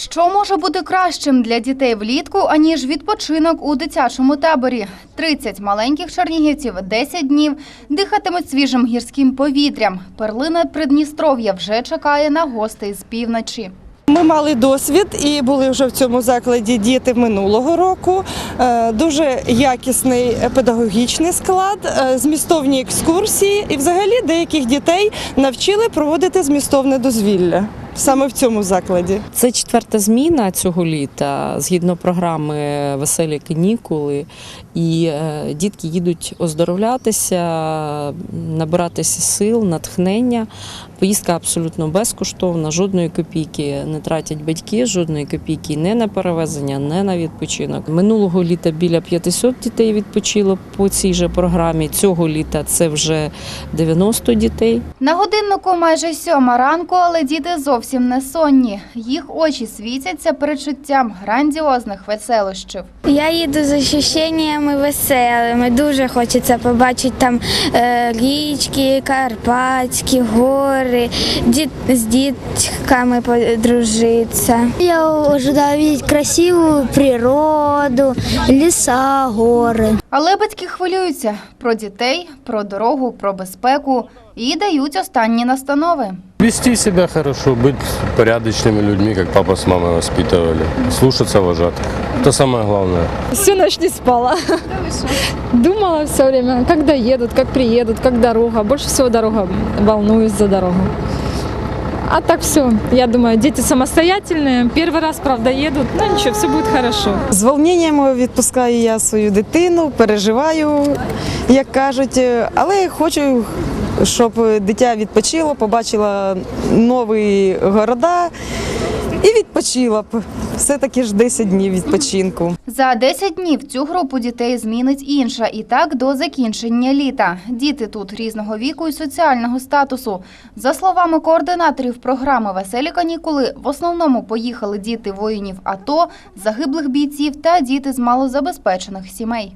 Що може бути кращим для дітей влітку, аніж відпочинок у дитячому таборі? 30 маленьких чернігівців 10 днів дихатимуть свіжим гірським повітрям. Перлина Придністров'я вже чекає на гостей з півночі. Ми мали досвід і були вже в цьому закладі діти минулого року. Е, Дуже якісний педагогічний склад, е, змістовні екскурсії, і взагалі деяких дітей навчили проводити змістовне дозвілля саме в цьому закладі. Це четверта зміна цього літа згідно програми Веселі канікули. І е, дітки їдуть оздоровлятися, набиратися сил, натхнення. Поїздка абсолютно безкоштовна, жодної копійки не тратять батьки, жодної копійки не на перевезення, не на відпочинок. Минулого літа біля 500 дітей відпочило по цій же програмі. Цього літа це вже 90 дітей. На годиннику майже сьома ранку, але діти зовсім не сонні. Їх очі світяться перечуттям грандіозних веселощів. Я їду з ощущеннями веселими. Дуже хочеться побачити там е, річки, Карпатські гори, діт, з дітками подружитися. Я ожидаю видеть красивую природу, леса, горы. Але батьки хвилюються про дітей, про дорогу, про безпеку і дають останні настанови. Вести себя хорошо, быть порядочными людьми, как папа с мамой воспитывали. Слушаться вожатых. Это самое главное. Всю ночь не спала. Думала все время, когда едут, как приедут, как дорога. Больше всего дорога, волнуюсь за дорогу. А так все, я думаю, дети самостоятельные. Первый раз, правда, едут, но ничего, все будет хорошо. З волненням відпускаю я свою дитину, переживаю, як кажуть, але хочу, щоб дитя відпочило, побачила нові города і відпочила б. Все-таки ж 10 днів відпочинку. За 10 днів цю групу дітей змінить інша, і так до закінчення літа. Діти тут різного віку і соціального статусу. За словами координаторів програми Веселі канікули, в основному поїхали діти воїнів АТО, загиблих бійців та діти з малозабезпечених сімей.